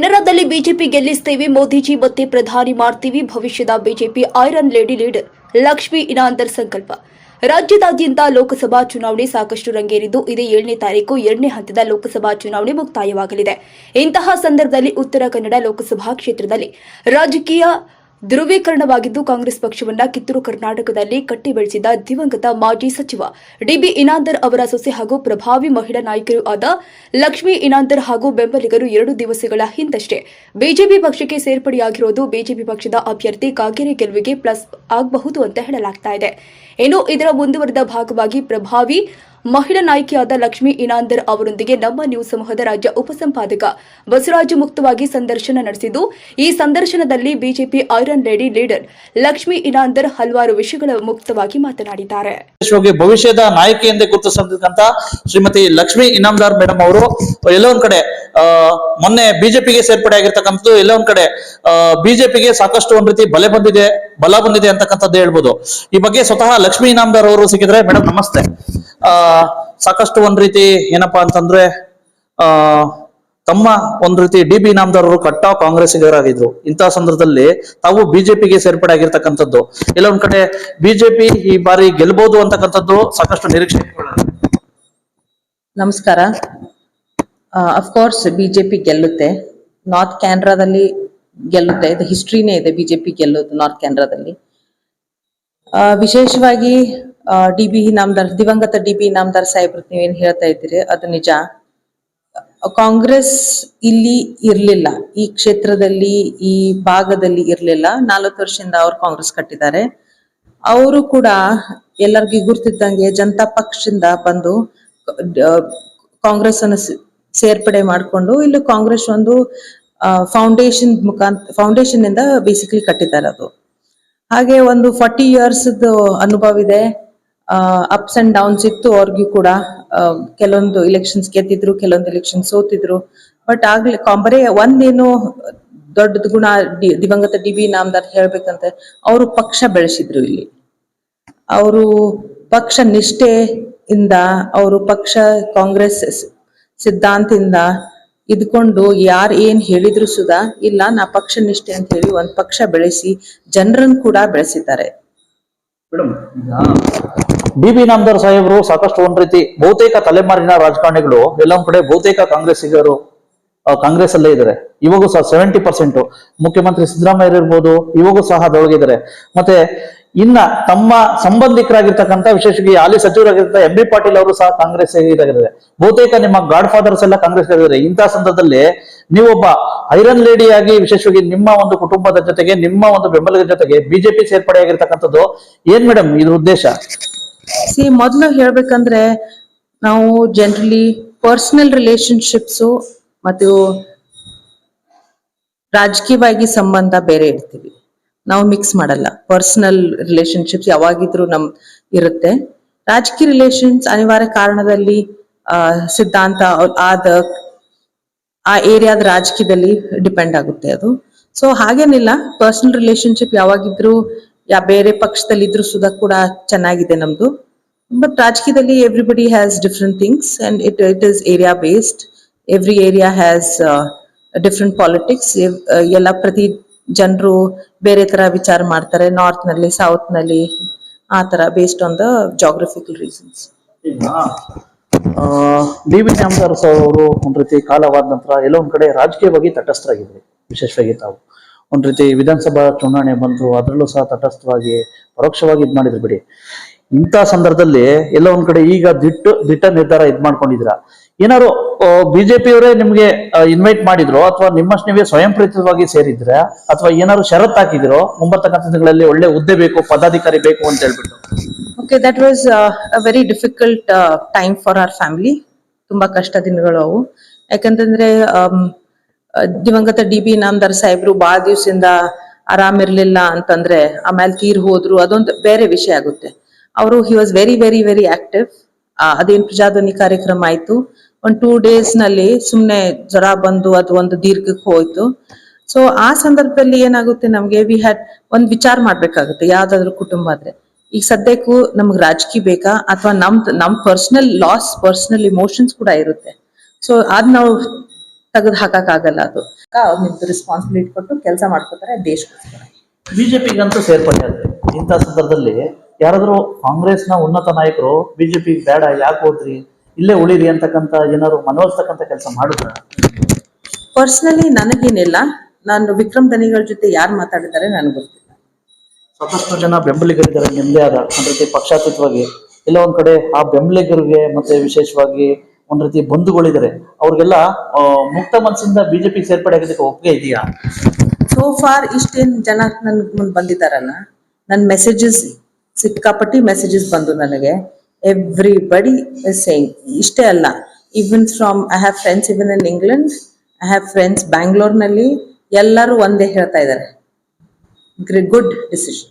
ಕೆನರಾದಲ್ಲಿ BJP ಗೆಲ್ಲಿಸ್ತೇವೆ, Modiji ಮತ್ತೆ ಪ್ರಧಾನಿ ಮಾಡ್ತೀವಿ, ಭವಿಷ್ಯದ BJP iron lady leader Lakshmi Inamdar ಸಂಕಲ್ಪ. ರಾಜ್ಯದಾದ್ಯಂತ ಲೋಕಸಭಾ ಚುನಾವಣೆ ಸಾಕಷ್ಟು ರಂಗೇರಿದ್ದು, ಇದೇ ಏಳನೇ ತಾರೀಕು ಎರಡನೇ ಹಂತದ ಲೋಕಸಭಾ ಚುನಾವಣೆ ಮುಕ್ತಾಯವಾಗಲಿದೆ. ಇಂತಹ ಸಂದರ್ಭದಲ್ಲಿ ಉತ್ತರ ಕನ್ನಡ ಲೋಕಸಭಾ ಕ್ಷೇತ್ರದಲ್ಲಿ ರಾಜಕೀಯ ಧ್ರುವೀಕರಣವಾಗಿದ್ದು ಕಾಂಗ್ರೆಸ್ ಪಕ್ಷವನ್ನ ಕಿತ್ತೂರು ಕರ್ನಾಟಕದಲ್ಲಿ ಕಟ್ಟಿ ಬೆಳೆಸಿದ ದಿವಂಗತ ಮಾಜಿ ಸಚಿವ ಡಿಬಿ ಇನಾಂದರ್ ಅವರ ಸೊಸೆ ಹಾಗೂ ಪ್ರಭಾವಿ ಮಹಿಳಾ ನಾಯಕರು ಆದ ಲಕ್ಷ್ಮೀ ಇನಾಂದರ್ ಹಾಗೂ ಬೆಂಬಲಿಗರು ಎರಡು ದಿವಸಗಳ ಹಿಂದಷ್ಟೇ. ಬಿಜೆಪಿ ಪಕ್ಷಕ್ಕೆ ಸೇರ್ಪಡೆಯಾಗಿರುವುದು ಬಿಜೆಪಿ ಪಕ್ಷದ ಅಭ್ಯರ್ಥಿ ಕಾಗೇರಿ ಗೆಲುವಿಗೆ ಪ್ಲಸ್ ಆಗಬಹುದು ಅಂತ ಹೇಳಲಾಗ್ತಾ ಇದೆ. ಇನ್ನು ಇದರ ಮುಂದುವರೆದ ಭಾಗವಾಗಿ ಪ್ರಭಾವಿ ಮಹಿಳಾ ನಾಯಕಿಯಾದ ಲಕ್ಷ್ಮೀ ಇನಾಂದರ್ ಅವರೊಂದಿಗೆ ನಮ್ಮ ನ್ಯೂಸ್ ಸಮೂಹದ ರಾಜ್ಯ ಉಪಸಂಪಾದಕ ಬಸವರಾಜು ಮುಕ್ತವಾಗಿ ಸಂದರ್ಶನ ನಡೆಸಿದ್ದು, ಈ ಸಂದರ್ಶನದಲ್ಲಿ BJP iron lady leader Lakshmi Inamdar ಹಲವಾರು ವಿಷಯಗಳ ಮುಕ್ತವಾಗಿ ಮಾತನಾಡಿದ್ದಾರೆ. ಭವಿಷ್ಯದ ನಾಯಕಿ ಎಂದೇ ಗುರುತಿಸತಕ್ಕಂತ ಶ್ರೀಮತಿ ಲಕ್ಷ್ಮಿ ಇನಾಮ್ದಾರ್ ಮೇಡಮ್ ಅವರು, ಎಲ್ಲೋ ಒಂದ್ ಕಡೆ ಮೊನ್ನೆ ಬಿಜೆಪಿಗೆ ಸೇರ್ಪಡೆ ಆಗಿರ್ತಕ್ಕಂಥದ್ದು ಎಲ್ಲೋ ಒಂದ್ ಕಡೆ ಬಿಜೆಪಿಗೆ ಸಾಕಷ್ಟು ಒಂದ್ ರೀತಿ ಬಲೆ ಬಂದಿದೆ. ಬಲ ಬಂದಿದೆ ಅಂತಕ್ಕಂಥದ್ದು ಹೇಳ್ಬೋದು. ಈ ಬಗ್ಗೆ ಸ್ವತಃ ಲಕ್ಷ್ಮೀ ನಾಮದಾರ್ ಅವರು ಸಿಕ್ಕಿದ್ರೆ ಮೇಡಮ್ ನಮಸ್ತೆ. ಆ, ಸಾಕಷ್ಟು ಒಂದ್ ರೀತಿ ಏನಪ್ಪಾ ಅಂತಂದ್ರೆ, ಆ, ತಮ್ಮ ಒಂದ್ ರೀತಿ ಡಿ ಬಿ ನಾಮದಾರ್ ಅವರು ಕಟ್ಟ ಕಾಂಗ್ರೆಸ್ಸಿಗರಾಗಿದ್ರು ಇಂತಹ ಸಂದರ್ಭದಲ್ಲಿ ತಾವು ಬಿಜೆಪಿಗೆ ಸೇರ್ಪಡೆ ಆಗಿರ್ತಕ್ಕಂಥದ್ದು. ಎಲ್ಲ ಒಂದ್ ಕಡೆ ಬಿಜೆಪಿ ಈ ಬಾರಿ ಗೆಲ್ಬಹುದು ಅಂತಕ್ಕಂಥದ್ದು ಸಾಕಷ್ಟು ನಿರೀಕ್ಷೆ. ನಮಸ್ಕಾರ. ಅಫ್ಕೋರ್ಸ್ ಬಿಜೆಪಿ ಗೆಲ್ಲುತ್ತೆ. ನಾರ್ತ್ ಕ್ಯಾನ್ರಾದಲ್ಲಿ ಗೆಲ್ಲುತ್ತೆ. ಇದು ಹಿಸ್ಟ್ರಿನೇ ಇದೆ ಬಿಜೆಪಿ ಗೆಲ್ಲೋದು ನಾರ್ತ್ ಕೇಂದ್ರದಲ್ಲಿ ಆ, ವಿಶೇಷವಾಗಿ ಡಿ ಬಿ ಇನಾಮ್ದಾರ್ ದಿವಂಗತ ಡಿ ಬಿ ಇನಾಮ್ದಾರ್ ಸಾಹೇಬ್ರ ನೀವೇನು ಹೇಳ್ತಾ ಇದ್ದೀರಿ ಅದು ನಿಜ. ಕಾಂಗ್ರೆಸ್ ಇಲ್ಲಿ ಇರ್ಲಿಲ್ಲ. ಈ ಕ್ಷೇತ್ರದಲ್ಲಿ ಈ ಭಾಗದಲ್ಲಿ ಇರ್ಲಿಲ್ಲ. ನಾಲ್ಕು ವರ್ಷದಿಂದ ಅವ್ರು ಕಾಂಗ್ರೆಸ್ ಕಟ್ಟಿದ್ದಾರೆ. ಅವರು ಕೂಡ ಎಲ್ಲರಿಗೂ ಗುರ್ತಿದ್ದಂಗೆ ಜನತಾ ಪಕ್ಷದಿಂದ ಬಂದು ಕಾಂಗ್ರೆಸ್ ಅನ್ನು ಸೇರ್ಪಡೆ ಮಾಡಿಕೊಂಡು ಇಲ್ಲಿ ಕಾಂಗ್ರೆಸ್ ಒಂದು ಫೌಂಡೇಶನ್ ಮುಖಾಂತರ ಫೌಂಡೇಶನ್ ಇಂದ ಬೇಸಿಕಲಿ ಕಟ್ಟಿದ್ದಾರೆ ಅದು. ಹಾಗೆ ಒಂದು ಫಾರ್ಟಿ ಇಯರ್ಸ್ ಅನುಭವ ಇದೆ. ಅಪ್ಸ್ ಅಂಡ್ ಡೌನ್ಸ್ ಇತ್ತು ಅವ್ರಿಗೂ ಕೂಡ. ಕೆಲವೊಂದು ಇಲೆಕ್ಷನ್ಸ್ ಗೆದ್ದಿದ್ರು, ಕೆಲವೊಂದು ಎಲೆಕ್ಷನ್ ಸೋತಿದ್ರು. ಬಟ್ ಆಗ್ಲಿ ಕಾಂಬರಿ ಬರೇ ಒಂದೇನು ದೊಡ್ಡದ ಗುಣ ದಿವಂಗತ ಡಿ ಬಿ ನಾಮದಾರ್ ಹೇಳ್ಬೇಕಂತ, ಅವರು ಪಕ್ಷ ಬೆಳೆಸಿದ್ರು ಇಲ್ಲಿ. ಅವರು ಪಕ್ಷ ನಿಷ್ಠೆಯಿಂದ, ಅವರು ಪಕ್ಷ ಕಾಂಗ್ರೆಸ್ ಸಿದ್ಧಾಂತದಿಂದ ಇದ್ಕೊಂಡು ಯಾರು ಏನ್ ಹೇಳಿದ್ರು ಸುಧಾ ಇಲ್ಲ ನಾ ಪಕ್ಷ ನಿಷ್ಠೆ ಅಂತ ಹೇಳಿ ಒಂದ್ ಪಕ್ಷ ಬೆಳೆಸಿ ಜನರನ್ನು ಕೂಡ ಬೆಳೆಸಿದ್ದಾರೆ. ಡಿ ಬಿ ನಾಮದಾರ್ ಸಾಹೇಬರು ಸಾಕಷ್ಟು ಒಂದ್ ರೀತಿ ಬಹುತೇಕ ತಲೆಮಾರಿನ ರಾಜಕಾರಣಿಗಳು ಎಲ್ಲ ಒಂದ್ ಕಡೆ ಬಹುತೇಕ ಕಾಂಗ್ರೆಸ್ಸಿಗರು ಕಾಂಗ್ರೆಸ್ ಅಲ್ಲೇ ಇದ್ದಾರೆ. ಇವಾಗೂ ಸಹ ಸೆವೆಂಟಿ ಪರ್ಸೆಂಟ್ ಮುಖ್ಯಮಂತ್ರಿ ಸಿದ್ದರಾಮಯ್ಯ ಇರ್ಬೋದು ಇವಾಗೂ ಸಹ ಅದೊಳಗಿದ್ದಾರೆ ಮತ್ತೆ ಇನ್ನ ತಮ್ಮ ಸಂಬಂಧಿಕರಾಗಿರ್ತಕ್ಕಂಥ, ವಿಶೇಷವಾಗಿ ಹಾಲಿ ಸಚಿವರಾಗಿರ್ತಕ್ಕಂಥ ಎಂ ಬಿ ಪಾಟೀಲ್ ಅವರು ಸಹ ಕಾಂಗ್ರೆಸ್ ಇದಾಗಿದ್ದಾರೆ. ಬಹುತೇಕ ನಿಮ್ಮ ಗಾಡ್ ಫಾದರ್ಸ್ ಎಲ್ಲ ಕಾಂಗ್ರೆಸ್ ಸೇರಿದ್ದಾರೆ ಇಂತಹ ಸಂದರ್ಭದಲ್ಲಿ ನೀವೊಬ್ಬ ಐರನ್ ಆಗಿ, ವಿಶೇಷವಾಗಿ ನಿಮ್ಮ ಒಂದು ಕುಟುಂಬದ ಜೊತೆಗೆ, ನಿಮ್ಮ ಒಂದು ಬೆಂಬಲದ ಜೊತೆಗೆ ಬಿಜೆಪಿ ಸೇರ್ಪಡೆ ಆಗಿರ್ತಕ್ಕಂಥದ್ದು ಏನ್ ಮೇಡಮ್ ಇದ್ರ ಉದ್ದೇಶ? ಸಿ, ಮೊದಲು ಹೇಳ್ಬೇಕಂದ್ರೆ ನಾವು ಜನರಲಿ ಪರ್ಸನಲ್ ರಿಲೇಶನ್ಶಿಪ್ಸು ಮತ್ತು ರಾಜಕೀಯವಾಗಿ ಸಂಬಂಧ ಬೇರೆ ಇಡ್ತೀವಿ. ನಾವು ಮಿಕ್ಸ್ ಮಾಡಲ್ಲ. ಪರ್ಸನಲ್ ರಿಲೇಶನ್ಶಿಪ್ಸ್ ಯಾವಾಗಿದ್ರು ನಮ್ ಇರುತ್ತೆ. ರಾಜಕೀಯ ರಿಲೇಷನ್ಸ್ ಅನಿವಾರ್ಯ ಕಾರಣದಲ್ಲಿ ಸಿದ್ಧಾಂತ ಆದ ಆ ಏರಿಯಾದ ರಾಜಕೀಯದಲ್ಲಿ ಡಿಪೆಂಡ್ ಆಗುತ್ತೆ ಅದು. ಸೊ ಹಾಗೇನಿಲ್ಲ. ಪರ್ಸನಲ್ ರಿಲೇಶನ್ಶಿಪ್ ಯಾವಾಗಿದ್ರು, ಯಾ, ಬೇರೆ ಪಕ್ಷದಲ್ಲಿ ಇದ್ರು ಸುಧಾ ಕೂಡ ಚೆನ್ನಾಗಿದೆ ನಮ್ದು. ಬಟ್ ರಾಜಕೀಯದಲ್ಲಿ everybody has different things and it it is area based every area has different politics ಎಲ್ಲ ಪ್ರತಿ ಜನರು ಬೇರೆ ತರ ವಿಚಾರ ಮಾಡ್ತಾರೆ ನಾರ್ತ್ನಲ್ಲಿ ಸೌತ್ನಲ್ಲಿ ಆ ತರ based on the geographical reasons D V ನ್ಯಾಮದಾರ್ ಅವರು ಒಂದ್ ರೀತಿ ಕಾಲವಾದ ನಂತರ ಎಲ್ಲೋ ಒಂದ್ ಕಡೆ ರಾಜಕೀಯವಾಗಿ ತಟಸ್ಥರಾಗಿದ್ರಿ ವಿಶೇಷವಾಗಿ ತಾವು. ಒಂದ್ ರೀತಿ ವಿಧಾನಸಭಾ ಚುನಾವಣೆ ಬಂತು ಅದರಲ್ಲೂ ಸಹ ತಟಸ್ಥವಾಗಿ, ಪರೋಕ್ಷವಾಗಿ ಇದ್ ಮಾಡಿದ್ರು ಬಿಡಿ. ಇಂಥ ಸಂದರ್ಭದಲ್ಲಿ ಎಲ್ಲ ಒಂದ್ ಕಡೆ ಈಗ ದಿಟ್ಟು, ದಿಟ್ಟ ನಿರ್ಧಾರ ಇದ್ ಮಾಡ್ಕೊಂಡಿದ್ರ ಏನಾದ್ರು ಬಿಜೆಪಿ ಅವರೇ ನಿಮ್ಗೆ ಇನ್ವೈಟ್ ಮಾಡಿದ್ರು, ಅಥವಾ ನಿಮ್ಮಷ್ಟು ನೀವೇ ಸ್ವಯಂ ಪ್ರೇರಿತವಾಗಿ ಸೇರಿದ್ರೆ, ಅಥವಾ ಏನಾದ್ರು ಷರತ್ ಹಾಕಿದಿರೋ, ಮುಂಬರ್ತಕ್ಕಂಥ ದಿನಗಳಲ್ಲಿ ಒಳ್ಳೆ ಹುದ್ದೆ ಬೇಕು, ಪದಾಧಿಕಾರಿ ಬೇಕು ಅಂತ ಹೇಳ್ಬಿಟ್ಟು? Okay that was a very difficult time for our family ತುಂಬಾ ಕಷ್ಟ ದಿನಗಳು ಅವು. ಯಾಕಂತಂದ್ರೆ ದಿವಂಗತ ಡಿ ಬಿ ನಾಮದಾರ್ ಸಾಹೇಬ್ರು ಬಹಳ ದಿವಸದಿಂದ ಆರಾಮಿರ್ಲಿಲ್ಲ ಅಂತಂದ್ರೆ, ಆಮೇಲೆ ತೀರ್ ಹೋದ್ರು, ಅದೊಂದು ಬೇರೆ ವಿಷಯ ಆಗುತ್ತೆ. ಅವರು he was very very very active ಅದೇನ್ ಪ್ರಜಾಧ್ವನಿ ಕಾರ್ಯಕ್ರಮ ಆಯ್ತು. ಒಂದ್ ಟೂ ಡೇಸ್ನಲ್ಲಿ ಸುಮ್ನೆ ಜ್ವರ ಬಂದು ಅದು ಒಂದು ದೀರ್ಘಕ್ಕೆ ಹೋಯ್ತು. ಸೊ ಆ ಸಂದರ್ಭದಲ್ಲಿ ಏನಾಗುತ್ತೆ ನಮ್ಗೆ ವಿ ಹ್ಯಾಡ್ ಒಂದ್ ವಿಚಾರ ಮಾಡ್ಬೇಕಾಗುತ್ತೆ ಯಾವ್ದಾದ್ರು ಕುಟುಂಬ ಆದ್ರೆ. ಈಗ ಸದ್ಯಕ್ಕೂ ನಮ್ಗ್ ರಾಜಕೀಯ ಬೇಕಾ? ಅಥವಾ ನಮ್ ನಮ್ ಪರ್ಸನಲ್ ಲಾಸ್ ಪರ್ಸನಲ್ ಇಮೋಷನ್ಸ್ ಕೂಡ ಇರುತ್ತೆ. ಸೊ ಅದ್ ನಾವು ತೆಗೆದು ಹಾಕಕ್ಕಾಗಲ್ಲ ಅದು. ಅವ್ರು ನಿಮ್ದು ರೆಸ್ಪಾನ್ಸಿಬಿಲಿಟಿ ಕೊಟ್ಟು ಕೆಲಸ ಮಾಡ್ಕೋತಾರೆ ದೇಶ ಬಿಜೆಪಿಗಂತೂ ಸೇರ್ಪಡೆ ಆದ್ರೆ ಇಂಥ ಸಂದರ್ಭದಲ್ಲಿ ಯಾರಾದ್ರೂ ನ ಉನ್ನತ ನಾಯಕರು ಬಿಜೆಪಿ ಬೇಡ ಯಾಕೆ ಹೋದ್ರಿ? ಇಲ್ಲೇ ಉಳಿರಿ ಅಂತಕ್ಕಂಥ ಏನಾದ್ರು ಮನವೊಲಿಸ್ತಕ್ಕಂಥ ಕೆಲಸ ಮಾಡಿದ್ರ? ಪರ್ಸನಲಿ ನನಗೇನಿಲ್ಲ. ನಾನು ವಿಕ್ರಮ್ ದನಿಗಳ ಜೊತೆ ಯಾರು ಮಾತಾಡಿದ್ದಾರೆ ನನಗೆ ಗೊತ್ತಿಲ್ಲ. ಸಾಕಷ್ಟು ಜನ ಬೆಂಬಲಿಗರಿದ್ದಾರೆ ನಿಮ್ಮದೇ ಆದ ಒಂದ್ ರೀತಿ ಪಕ್ಷಾತೀತವಾಗಿ. ಇಲ್ಲ ಒಂದ್ ಕಡೆ ಆ ಬೆಂಬಲಿಗರಿಗೆ ಮತ್ತೆ ವಿಶೇಷವಾಗಿ ಒಂದ್ ರೀತಿ ಬಂಧುಗಳಿದ್ದಾರೆ. ಅವ್ರಿಗೆಲ್ಲ ಮುಕ್ತ ಮನಸ್ಸಿಂದ ಬಿಜೆಪಿ ಸೇರ್ಪಡೆ ಆಗೋದಕ್ಕೆ ಒಪ್ಪಿಗೆ ಇದೆಯಾ? ಸೋ ಫಾರ್ ಇಷ್ಟೇನ್ ಜನ ನನ್ ಮುಂದೆ ಬಂದಿದ್ದಾರಲ್ಲ ನನ್ನ ಮೆಸೇಜಸ್ ಸಿಕ್ಕಾಪಟ್ಟಿ ಮೆಸೇಜಸ್ ಬಂದು ನನಗೆ. ಎವ್ರಿಬಡಿ ಸೇಯಿಂಗ್ ಇಷ್ಟೇ ಅಲ್ಲ. Even from I have friends even in England I have friends ಬ್ಯಾಂಗ್ಳೂರ್ನಲ್ಲಿ ಎಲ್ಲರೂ ಒಂದೇ ಹೇಳ್ತಾ ಇದ್ದಾರೆ. Good decision